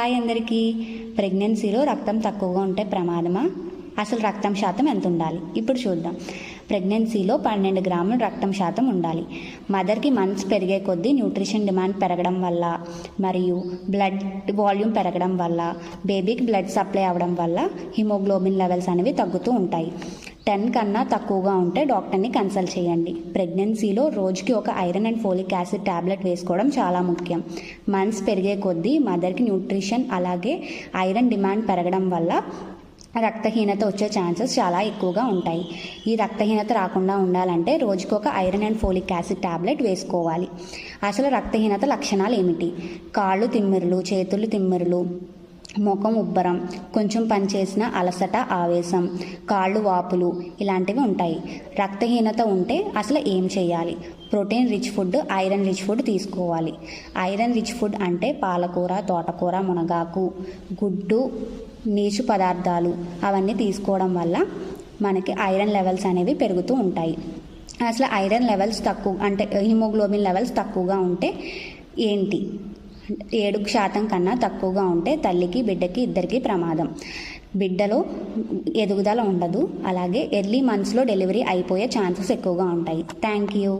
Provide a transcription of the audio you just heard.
Hi అందరికీ. ప్రెగ్నెన్సీలో రక్తం తక్కువగా ఉంటే ప్రమాదమా? అసలు రక్తం శాతం ఎంత ఉండాలి ఇప్పుడు చూద్దాం. ప్రెగ్నెన్సీలో పన్నెండు గ్రాముల రక్తం శాతం ఉండాలి. మదర్కి మంత్స్ పెరిగే కొద్దీ న్యూట్రిషన్ డిమాండ్ పెరగడం వల్ల మరియు బ్లడ్ వాల్యూమ్ పెరగడం వల్ల బేబీకి బ్లడ్ సప్లై అవ్వడం వల్ల హిమోగ్లోబిన్ లెవెల్స్ అనేవి తగ్గుతూ ఉంటాయి. టెన్ కన్నా తక్కువగా ఉంటే డాక్టర్ని కన్సల్ట్ చేయండి. ప్రెగ్నెన్సీలో రోజుకి ఒక iron and folic acid tablet వేసుకోవడం చాలా ముఖ్యం. మంత్స్ పెరిగే కొద్దీ మదర్కి న్యూట్రిషన్ అలాగే ఐరన్ డిమాండ్ పెరగడం వల్ల రక్తహీనత వచ్చే ఛాన్సెస్ చాలా ఎక్కువగా ఉంటాయి. ఈ రక్తహీనత రాకుండా ఉండాలంటే రోజుకి ఒక iron and folic acid tablet వేసుకోవాలి. అసలు రక్తహీనత లక్షణాలు ఏమిటి? కాళ్ళు తిమ్మిరులు చేతులు తిమ్మిరులు ముఖం ఉబ్బరం కొంచెం పనిచేసిన అలసట ఆవేశం కాళ్ళు వాపులు ఇలాంటివి ఉంటాయి. రక్తహీనత ఉంటే అసలు ఏం చేయాలి? Protein rich food iron rich food తీసుకోవాలి. ఐరన్ రిచ్ ఫుడ్ అంటే పాలకూర తోటకూర మునగాకు గుడ్డు నీచు పదార్థాలు. అవన్నీ తీసుకోవడం వల్ల మనకి ఐరన్ లెవెల్స్ అనేవి పెరుగుతూ ఉంటాయి. అసలు ఐరన్ లెవెల్స్ తక్కువ అంటే హిమోగ్లోబిన్ లెవెల్స్ తక్కువగా ఉంటే ఏంటి? ఏడు శాతం కన్నా తక్కువగా ఉంటే తల్లికి బిడ్డకి ఇద్దరికి ప్రమాదం. బిడ్డలో ఎదుగుదల ఉండదు. అలాగే ఎర్లీ మంత్స్లో డెలివరీ అయిపోయే ఛాన్సెస్ ఎక్కువగా ఉంటాయి. Thank you.